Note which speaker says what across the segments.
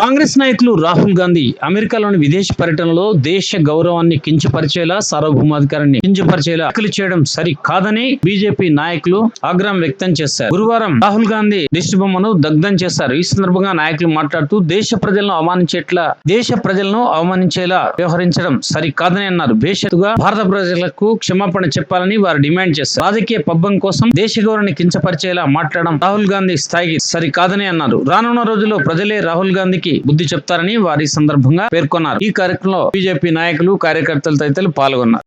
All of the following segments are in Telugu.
Speaker 1: కాంగ్రెస్ నాయకులు రాహుల్ గాంధీ అమెరికాలోని విదేశీ పర్యటనలో దేశ గౌరవాన్ని కించపరిచేలా సార్వభౌమాధికారాన్ని కించపరిచేలా వ్యాఖ్యలు చేయడం సరి కాదని బీజేపీ నాయకులు ఆగ్రహం వ్యక్తం చేశారు. గురువారం రాహుల్ గాంధీ దిష్టిబొమ్మను దగ్ధం చేశారు. ఈ సందర్భంగా నాయకులు మాట్లాడుతూ దేశ ప్రజలను అవమానించేట్లా దేశ ప్రజలను అవమానించేలా వ్యవహరించడం సరి కాదని అన్నారు. భేషత్తుగా భారత ప్రజలకు క్షమాపణ చెప్పాలని వారు డిమాండ్ చేశారు. రాజకీయ పబ్బం కోసం దేశ గౌరవాన్ని కించపరిచేలా మాట్లాడడం రాహుల్ గాంధీ స్థాయికి సరి కాదని అన్నారు. రానున్న రోజుల్లో ప్రజలే రాహుల్ గాంధీకి బుద్ధి చెప్తారని వారి సందర్భంగా పేర్కొన్నారు ఈ కార్యక్రమంలో బీజేపీ నాయకులు కార్యకర్తలు తదితరులు పాల్గొన్నారు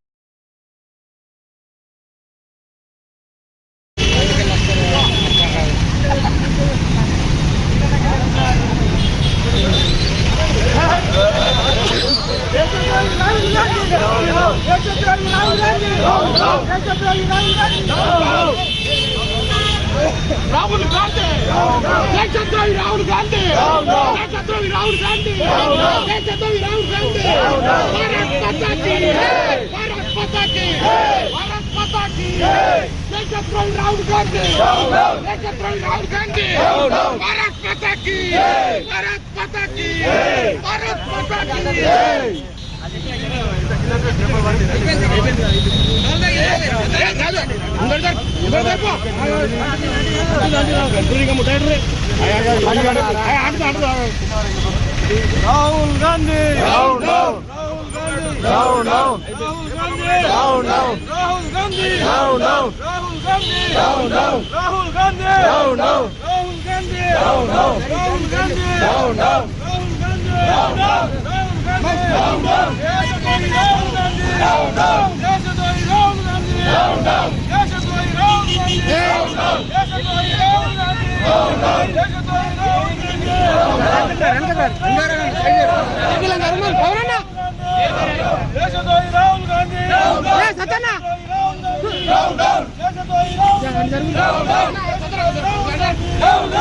Speaker 2: రాహుల్ గాంధీ దేశద్రోహి రాహుల్ గాంధీ దేశద్రోహి రాహుల్ గాంధీ దేశద్రోహి రాహుల్ గాంధీ భారత్ మాతా కీ భారత్ మాతా కీ భారత్ మాతా కీ దేశద్రోహి రాహుల్ గాంధీ దేశద్రోహి రాహుల్ గాంధీ భారత్ మాతా కీ భారత్ మాతా కీ భారత్ మాతా key
Speaker 3: Rahul Gandhi Rahul down Rahul down
Speaker 2: Rahul Gandhi
Speaker 3: Rahul down
Speaker 2: Rahul Gandhi
Speaker 3: Rahul down
Speaker 2: Rahul Gandhi
Speaker 3: Rahul down
Speaker 2: Rahul Gandhi
Speaker 3: Rahul down
Speaker 2: Rahul Gandhi
Speaker 3: Rahul down
Speaker 2: Rahul Gandhi
Speaker 3: Rahul down
Speaker 2: Rahul Gandhi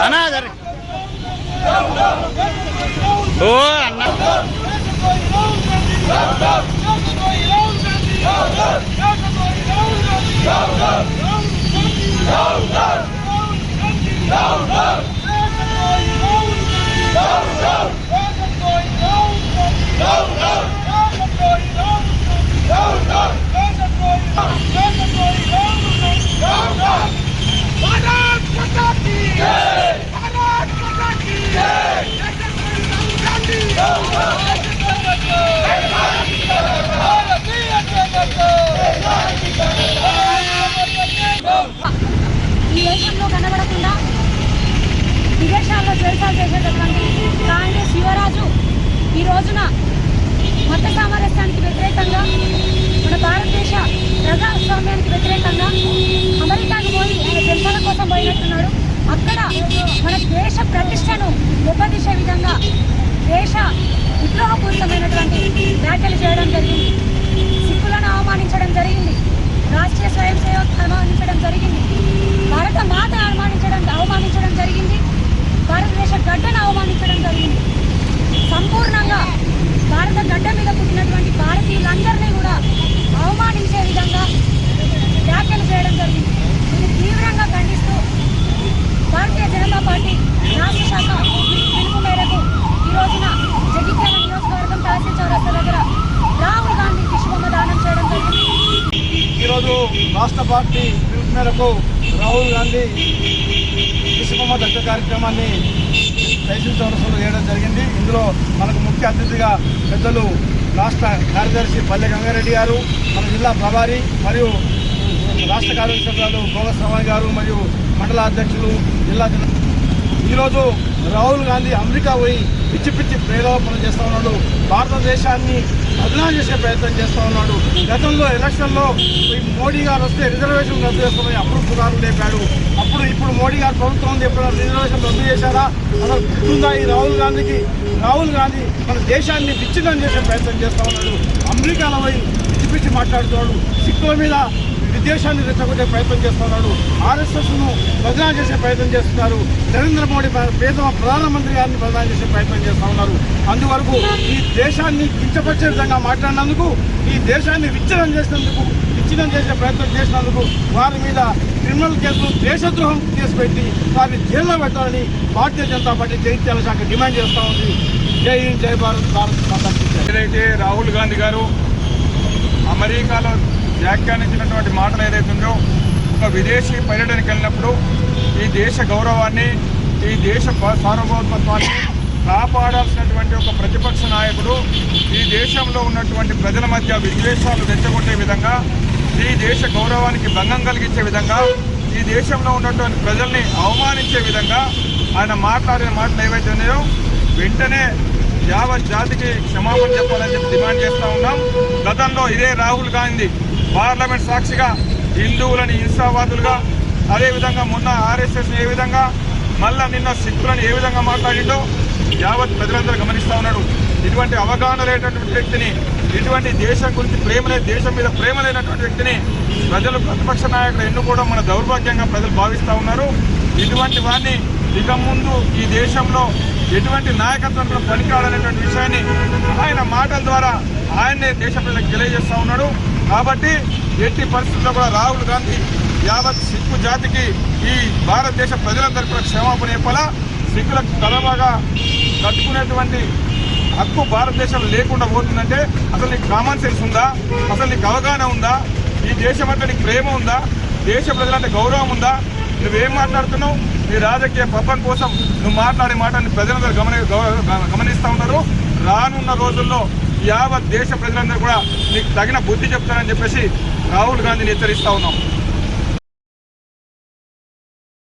Speaker 2: అన్నా గాంధీ
Speaker 1: ఓ అన్నా.
Speaker 2: Down,
Speaker 4: down! దేశంలో కనబడకుండా విదేశాల్లో జలసాలు చేసేటటువంటి కాంగ్రెస్ యువరాజు ఈ రోజున మత సామరస్యానికి వ్యతిరేకంగా మన భారతదేశ ప్రజాస్వామ్యానికి వ్యతిరేకంగా అమెరికాకు పోయి ఆయన జలసాల కోసం పోయినట్టున్నాడు అక్కడ మన దేశ ప్రతిష్టను దెబ్బతీసే విధంగా దేశ విద్రోహపూరితమైనటువంటి వ్యాఖ్యలు చేయడం జరిగింది సిక్కులను అవమానించడం జరిగింది రాష్ట్రీయ స్వయం సేవకు అవమానించడం జరిగింది భారత మాతను అవమానించడం అవమానించడం జరిగింది భారతదేశ గడ్డను అవమానించడం జరిగింది సంపూర్ణంగా భారత గడ్డ మీద పుట్టినటువంటి భారతీయులందరినీ కూడా అవమానించే విధంగా వ్యాఖ్యలు చేయడం జరిగింది ఇది తీవ్రంగా ఖండిస్తూ భారతీయ జనతా పార్టీ రాష్ట్ర శాఖ పిలుపు మేరకు ఈ రోజున జగిత్యాల నియోజకవర్గం తహసీల్ చౌరస్తా దగ్గర రాహుల్ గాంధీ దిశబొమ్మ దానం చేయడం జరిగింది
Speaker 3: ఈరోజు రాష్ట్ర పార్టీ పిలుపు మేరకు రాహుల్ గాంధీ విశ్వమ దత్త కార్యక్రమాన్ని తహసీల్ చౌరస్సులో చేయడం జరిగింది. ఇందులో మనకు ముఖ్య అతిథిగా పెద్దలు రాష్ట్ర కార్యదర్శి పల్లె గంగారెడ్డి గారు మన జిల్లా ప్రభారి మరియు రాష్ట్ర కార్యదర్శి సభ్యులు భోగ శ్రవణ్ గారు మరియు మండల అధ్యక్షులు జిల్లా ఈరోజు రాహుల్ గాంధీ అమెరికా పోయి పిచ్చి పిచ్చి ప్రేరేపణ చేస్తూ ఉన్నాడు. భారతదేశాన్ని బదనాం చేసే ప్రయత్నం చేస్తూ ఉన్నాడు. గతంలో ఎలక్షన్లో మోడీ గారు వస్తే రిజర్వేషన్ రద్దు చేస్తామని అప్పుడు పుకారు లేపాడు. అప్పుడు ఇప్పుడు మోడీ గారు ప్రభుత్వం ఉంది. ఎప్పుడైనా రిజర్వేషన్ రద్దు చేశారా? అసలు గుర్తుందా ఈ రాహుల్ గాంధీకి? రాహుల్ గాంధీ మన దేశాన్ని విచ్ఛిన్నం చేసే ప్రయత్నం చేస్తూ ఉన్నాడు. అమెరికాలో పోయి పిచ్చి పిచ్చి మాట్లాడుతున్నాడు. సిక్కుల మీద దేశాన్ని రెచ్చగొట్టే ప్రయత్నం చేస్తున్నాడు. ఆర్ఎస్ఎస్ను బదనాం చేసే ప్రయత్నం చేస్తున్నారు. నరేంద్ర మోడీ పేద ప్రధానమంత్రి గారిని బదనాం చేసే ప్రయత్నం చేస్తూ ఉన్నారు. అందువరకు ఈ దేశాన్ని కించపరిచే విధంగా మాట్లాడినందుకు ఈ దేశాన్ని విచ్ఛిన్నం చేసినందుకు విచ్ఛిన్నం చేసే ప్రయత్నం చేసినందుకు వారి మీద క్రిమినల్ కేసులు దేశద్రోహం కేసు పెట్టి వారిని జైల్లో పెట్టాలని భారతీయ జనతా పార్టీ జైత్యాల శాఖ డిమాండ్ చేస్తూ ఉంది. జై హింద్ జై భారత్ భారత్
Speaker 5: ఏదైతే రాహుల్ గాంధీ గారు అమెరికాలో వ్యాఖ్యానించినటువంటి మాటలు ఏదైతే ఉందో ఒక విదేశీ పర్యటనకి వెళ్ళినప్పుడు ఈ దేశ గౌరవాన్ని ఈ దేశ సార్వభౌమత్వాన్ని కాపాడాల్సినటువంటి ఒక ప్రతిపక్ష నాయకుడు ఈ దేశంలో ఉన్నటువంటి ప్రజల మధ్య విద్వేషాలు తెచ్చగొట్టే విధంగా ఈ దేశ గౌరవానికి భంగం కలిగించే విధంగా ఈ దేశంలో ఉన్నటువంటి ప్రజల్ని అవమానించే విధంగా ఆయన మాట్లాడిన మాటలు ఏవైతే ఉన్నాయో వెంటనే యావత్ జాతికి క్షమాపణ చెప్పాలని చెప్పి డిమాండ్ చేస్తూ ఉన్నాం. గతంలో ఇదే రాహుల్ గాంధీ పార్లమెంట్ సాక్షిగా హిందువులని హింసావాదులుగా అదేవిధంగా మొన్న ఆర్ఎస్ఎస్ ఏ విధంగా మళ్ళా నిన్న సిక్కులను ఏ విధంగా మాట్లాడిండో యావత్ ప్రజలందరూ గమనిస్తూ ఉన్నాడు ఇటువంటి అవగాహన లేనటువంటి వ్యక్తిని ఇటువంటి దేశం గురించి ప్రేమ లేదు దేశం మీద ప్రేమ లేనటువంటి వ్యక్తిని ప్రజలు ప్రతిపక్ష నాయకులు ఎన్నుకోవడం మన దౌర్భాగ్యంగా ప్రజలు భావిస్తూ ఉన్నారు. ఇటువంటి వారిని ఇక ముందు ఈ దేశంలో ఎటువంటి నాయకత్వం కూడా పనికిరాడనేటువంటి విషయాన్ని ఆయన మాటల ద్వారా ఆయన్నే దేశ ప్రజలకు తెలియజేస్తూ ఉన్నాడు. కాబట్టి ఎట్టి పరిస్థితుల్లో కూడా రాహుల్ గాంధీ యావత్ సిక్కు జాతికి ఈ భారతదేశ ప్రజలందరికీ కూడా క్షమాపణ చెప్పాలా? సిక్కులకు తలబాగా కట్టుకునేటువంటి హక్కు భారతదేశంలో లేకుండా పోతుందంటే అసలు నీకు కామన్ సెన్స్ ఉందా? అసలు నీకు అవగాహన ఉందా? ఈ దేశం అంటే నీకు ప్రేమ ఉందా? దేశ ప్రజలంటే గౌరవం ఉందా? నువ్వేం మాట్లాడుతున్నావు? నీ రాజకీయ పబ్బం కోసం నువ్వు మాట్లాడే మాటని ప్రజలందరూ గమని గౌ- గమనిస్తూ ఉన్నారు. రానున్న రోజుల్లో యావత్ దేశ ప్రజలందరూ కూడా నీకు తగిన బుద్ధి చెప్తానని చెప్పేసి రాహుల్ గాంధీని హెచ్చరిస్తా ఉన్నాం.